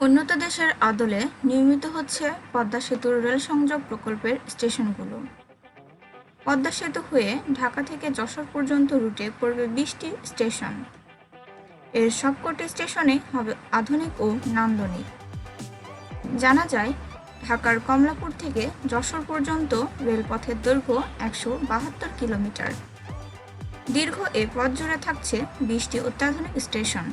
উন্নত দেশের আদলে নির্মিত হচ্ছে পদ্মা সেতুর রেল সংযোগ প্রকল্পের স্টেশনগুলো। পদ্মা সেতু হয়ে ঢাকা থেকে যশোর পর্যন্ত রুটে পড়বে বিশটি স্টেশন। এর সবকটি স্টেশনে হবে আধুনিক ও নান্দনিক। জানা যায়, ঢাকার কমলাপুর থেকে যশোর পর্যন্ত রেলপথের দৈর্ঘ্য একশো বাহাত্তর কিলোমিটার। দীর্ঘ এ পথ জুড়ে থাকছে বিশটি অত্যাধুনিক স্টেশন।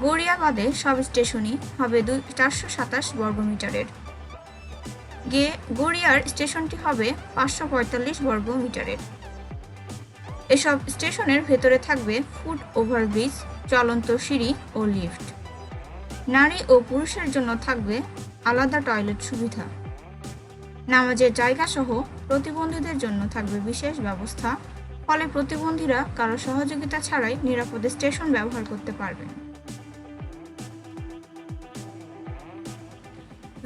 গড়িয়া বাদে সব স্টেশনই হবে দুই চারশো সাতাশ বর্গমিটারের। গে গড়িয়ার স্টেশনটি হবে পাঁচশো পঁয়তাল্লিশ বর্গ মিটারের এসব স্টেশনের ভেতরে থাকবে ফুট ওভারব্রিজ চলন্ত সিঁড়ি ও লিফট। নারী ও পুরুষের জন্য থাকবে আলাদা টয়লেট সুবিধা। নামাজের জায়গা সহ প্রতিবন্ধীদের জন্য থাকবে বিশেষ ব্যবস্থা। ফলে প্রতিবন্ধীরা কারও সহযোগিতা ছাড়াই নিরাপদে স্টেশন ব্যবহার করতে পারবেন।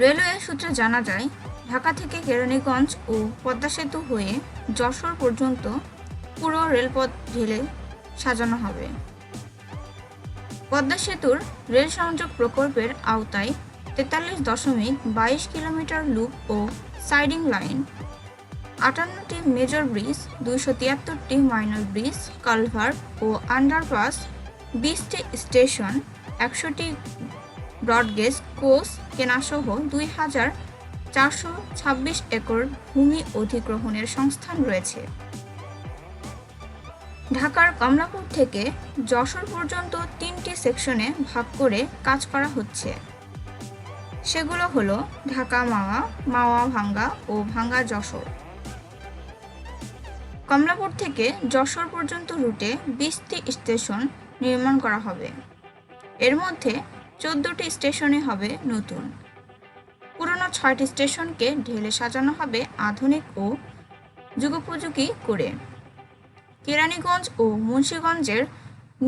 রেলওয়ে সূত্রে জানা যায়, ঢাকা থেকে কেরানীগঞ্জ ও পদ্মা সেতু হয়ে যশোর পর্যন্ত পুরো রেলপথ ঢেলে সাজানো হবে। পদ্মা সেতুর রেল সংযোগ প্রকল্পের আওতায় তেতাল্লিশ দশমিক বাইশ কিলোমিটার লুপ ও সাইডিং লাইন, আটান্নটি মেজর ব্রিজ, দুইশো তিয়াত্তরটি মাইনর ব্রিজ, কালভার্ট ও আন্ডারপাস, বিশটি স্টেশন, একশোটি ব্রডগেজ কোচ কেনাসহ দুই হাজার চারশো ছাব্বিশ একর ভূমি অধিগ্রহণের সংস্থান রয়েছে। ঢাকার কমলাপুর থেকে যশোর পর্যন্ত তিনটি সেকশনে ভাগ করে কাজ করা হচ্ছে। সেগুলো হলো ঢাকা মাওয়া মাওয়া ভাঙ্গা ও ভাঙ্গা যশোর। কমলাপুর থেকে যশোর পর্যন্ত রুটে বিশটি স্টেশন নির্মাণ করা হবে। এর মধ্যে চোদ্দটি স্টেশনে হবে নতুন। পুরনো ছয়টি স্টেশনকে ঢেলে সাজানো হবে আধুনিক ও যুগোপযোগী করে। কেরানীগঞ্জ ও মুন্সীগঞ্জের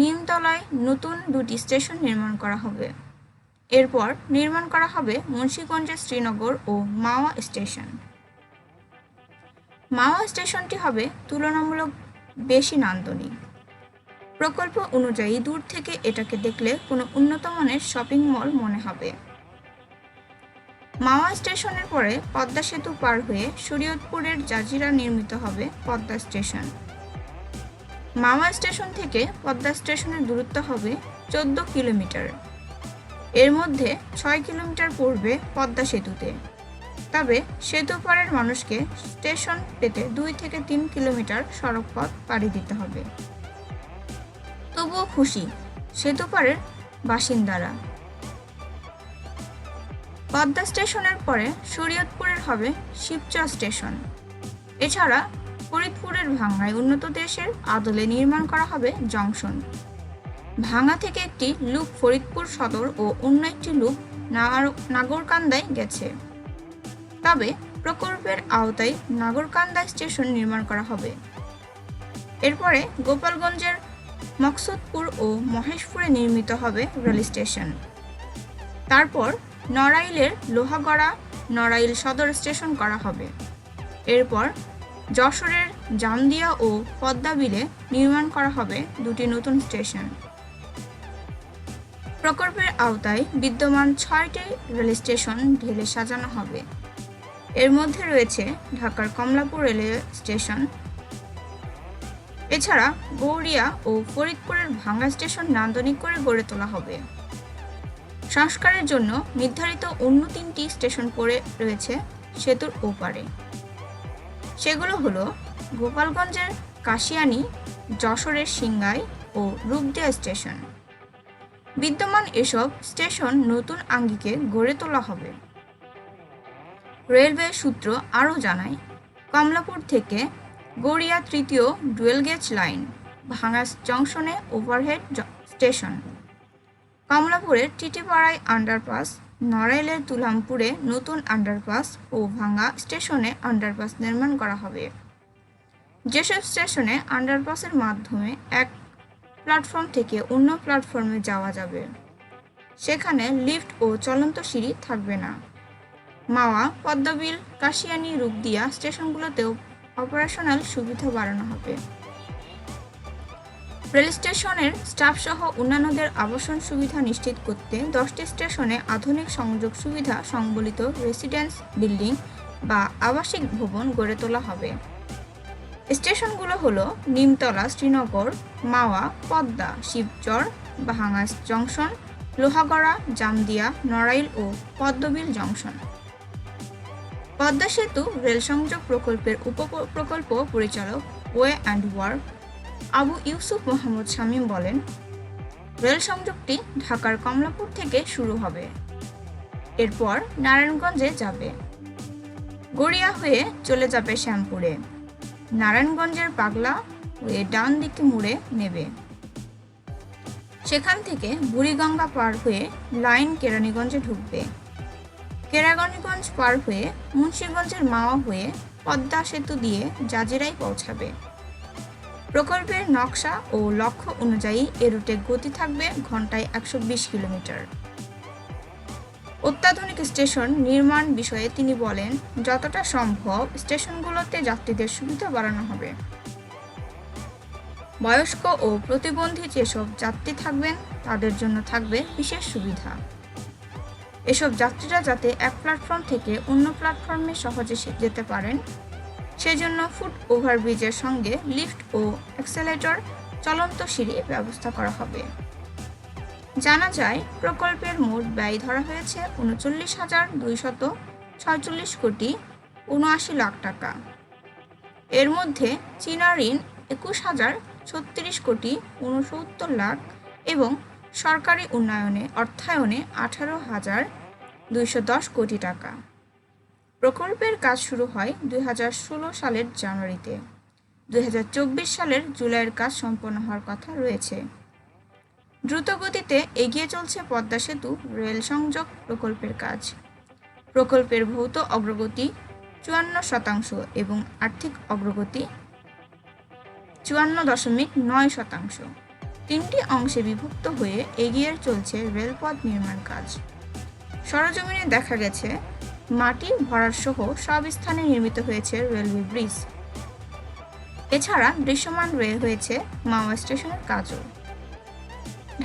নিমতলায় নতুন দুটি স্টেশন নির্মাণ করা হবে। এরপর নির্মাণ করা হবে মুন্সীগঞ্জের শ্রীনগর ও মাওয়া স্টেশন। মাওয়া স্টেশনটি হবে তুলনামূলক বেশি নান্দনিক। প্রকল্প অনুযায়ী দূর থেকে এটাকে দেখলে কোনো উন্নত মানের শপিং মল মনে হবে। মাওয়া স্টেশনের পরে পদ্মা সেতু পার হয়ে শরীয়তপুরের জাজিরা নির্মিত হবে পদ্মা স্টেশন। মাওয়া স্টেশন থেকে পদ্মা স্টেশনের দূরত্ব হবে চোদ্দ কিলোমিটার। এর মধ্যে ছয় কিলোমিটার পড়বে পদ্মা সেতুতে। তবে সেতু পাড়ের মানুষকে স্টেশন পেতে দুই থেকে তিন কিলোমিটার সড়ক পথ পাড়ি দিতে হবে। তবুও খুশি সেতু পাড়ের বাসিন্দারা। পদ্মা স্টেশনের পরে শরীয়তপুরের হবে শিবচর স্টেশন। এছাড়া ফরিদপুরের ভাঙ্গায় উন্নত দেশের আদলে নির্মাণ করা হবে জংশন। ভাঙ্গা থেকে একটি লুপ ফরিদপুর সদর ও অন্য একটি লুপ নাগরকান্দায় গেছে। তবে প্রকল্পের আওতায় নাগরকান্দা স্টেশন নির্মাণ করা হবে। এরপরে গোপালগঞ্জের মকসুদপুর ও মহেশপুরে নির্মিত হবে রেল স্টেশন। তারপর নড়াইলের লোহাগড়া নড়াইল সদর স্টেশন করা হবে। এরপর যশোরের জামদিয়া ও পদ্মাবিলে নির্মাণ করা হবে দুটি নতুন স্টেশন। প্রকল্পের আওতায় বিদ্যমান ছয়টি রেল স্টেশন ঢেলে সাজানো হবে। এর মধ্যে রয়েছে ঢাকার কমলাপুর রেলওয়ে স্টেশন এছাড়া গৌরিয়া ও ফরিদপুরের ভাঙ্গা স্টেশন নান্দনিক করে গড়ে তোলা হবে। সংস্কারের জন্য নির্ধারিত অন্য তিনটি স্টেশন পড়ে রয়েছে সেতুর ওপারে। সেগুলো হলো গোপালগঞ্জের কাশিয়ানি, যশোরের সিংগাই ও রূপদিয়া স্টেশন। বিদ্যমান এসব স্টেশন নতুন আঙ্গিকে গড়ে তোলা হবে। রেলওয়ে সূত্র আরও জানায়, কমলাপুর থেকে গড়িয়া তৃতীয় ডুয়েল গেজ লাইন ভাঙা জংশনে ওভারহেড স্টেশন। কমলাপুরের টিটিপাড়ায় আন্ডারপাস নড়াইলের তুলামপুরে নতুন আন্ডারপাস ও ভাঙ্গা স্টেশনে আন্ডারপাস নির্মাণ করা হবে। যেসব স্টেশনে আন্ডারপাসের মাধ্যমে এক প্ল্যাটফর্ম থেকে অন্য প্ল্যাটফর্মে যাওয়া যাবে, সেখানে লিফট ও চলন্ত সিঁড়ি থাকবে না। মাওয়া, পদ্মবিল, কাশিয়ানি, রূপদিয়া স্টেশনগুলোতেও অপারেশনাল সুবিধা বাড়ানো হবে। রেল স্টেশনের স্টাফ সহ অন্যান্যদের আবাসন সুবিধা নিশ্চিত করতে দশটি স্টেশনে আধুনিক সংযোগ সুবিধা সংবলিত রেসিডেন্স, বিল্ডিং বা আবাসিক ভবন গড়ে তোলা হবে। স্টেশনগুলো হলো নিমতলা, শ্রীনগর, মাওয়া, পদ্মা, শিবচর ভাঙা জংশন, লোহাগড়া, জামদিয়া, নড়াইল ও পদ্মবিল জংশন। পদ্মা সেতু রেল সংযোগ প্রকল্পের উপ প্রকল্প পরিচালক way and work Abu Yusuf Mohammad Shamim বলেন, রেল সংযোগটি ঢাকার কমলাপুর থেকে শুরু হবে। এরপর নারায়ণগঞ্জে যাবে। গড়িয়া হয়ে চলে যাবে শ্যামপুরে। নারায়ণগঞ্জের পাগলা হয়ে ডান দিকে মুড়ে নেবে। সেখান থেকে বুড়িগঙ্গা পার হয়ে লাইন কেরানীগঞ্জে ঢুকবে। কেরানীগঞ্জ পার হয়ে মুন্সীগঞ্জের মাওয়া হয়ে পদ্মা সেতু দিয়ে জাজিরাই পৌঁছাবে। প্রকল্পের নকশা ও লক্ষ্য অনুযায়ী এ রুটে গতি থাকবে ঘন্টায় একশো বিশ কিলোমিটার। অত্যাধুনিক স্টেশন নির্মাণ বিষয়ে তিনি বলেন, যতটা সম্ভব স্টেশনগুলোতে যাত্রীদের সুবিধা বাড়ানো হবে। বয়স্ক ও প্রতিবন্ধী যেসব যাত্রী থাকবেন, তাদের জন্য থাকবে বিশেষ সুবিধা। এসব যাত্রীরা যাতে এক প্ল্যাটফর্ম থেকে অন্য প্ল্যাটফর্মে সহজে যেতে পারেন। সেজন্য ফুট ওভারব্রিজের সঙ্গে লিফট ও অ্যাক্সেলেটর চলন্ত সিঁড়ি ব্যবস্থা করা হবে। জানা যায়, প্রকল্পের মোট ব্যয় ধরা হয়েছে উনচল্লিশ হাজার দুইশত ছয়চল্লিশ কোটি উনআশি লাখ টাকা। এর মধ্যে চীনা ঋণ একুশ হাজার ছত্রিশ কোটি উনসত্তর লাখ এবং সরকারি উন্নয়নে অর্থায়নে আঠারো হাজার দুইশো দশ কোটি টাকা। প্রকল্পের কাজ শুরু হয় দুই হাজার ষোলো সালের জানুয়ারিতে। দুই হাজার চব্বিশ সালের জুলাইয়ের কাজ সম্পন্ন হওয়ার কথা রয়েছে। দ্রুতগতিতে এগিয়ে চলছে পদ্মা সেতু রেল সংযোগ প্রকল্পের কাজ। প্রকল্পের ভৌত অগ্রগতি চুয়ান্ন শতাংশ এবং আর্থিক অগ্রগতি চুয়ান্ন দশমিক নয় শতাংশ। তিনটি অংশে বিভক্ত হয়ে এগিয়ে চলছে রেলপথ নির্মাণ কাজ। সরজমিনে দেখা গেছে, মাটি ভরার সহ সব স্থানে নির্মিত হয়েছে রেলওয়ে ব্রিজ। এছাড়া দৃশ্যমান রয়ে হয়েছে মাওয়া স্টেশনের কাজও।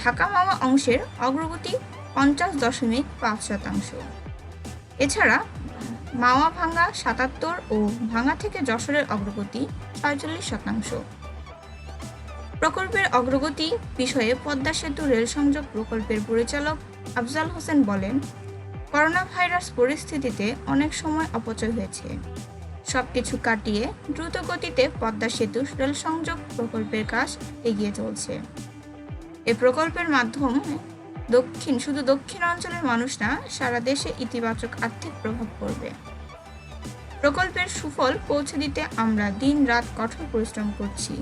ঢাকা মাওয়া অংশের অগ্রগতি পঞ্চাশ দশমিক পাঁচ শতাংশ। এছাড়া মাওয়া ভাঙ্গা সাতাত্তর ও ভাঙ্গা থেকে যশোরের অগ্রগতি ছয়চল্লিশ শতাংশ। প্রকল্পের অগ্রগতি বিষয়ে পদ্মা সেতু রেল সংযোগ প্রকল্পের পরিচালক আফজাল হোসেন বলেন করোনা ভাইরাস পরিস্থিতিতে অনেক সময় অপচয় হয়েছে। সবকিছু কাটিয়ে দ্রুত গতিতে পদ্মা সেতু রেল সংযোগ প্রকল্পের কাজ এগিয়ে চলছে। এ প্রকল্পের মাধ্যমে দক্ষিণ, শুধু দক্ষিণ অঞ্চলের মানুষ না, সারা দেশে ইতিবাচক আর্থিক প্রভাব পড়বে। প্রকল্পের সুফল পৌঁছে দিতে আমরা দিন রাত কঠোর পরিশ্রম করছি।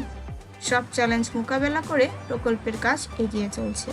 সব চ্যালেঞ্জ মোকাবেলা করে প্রকল্পের কাজ এগিয়ে চলছে।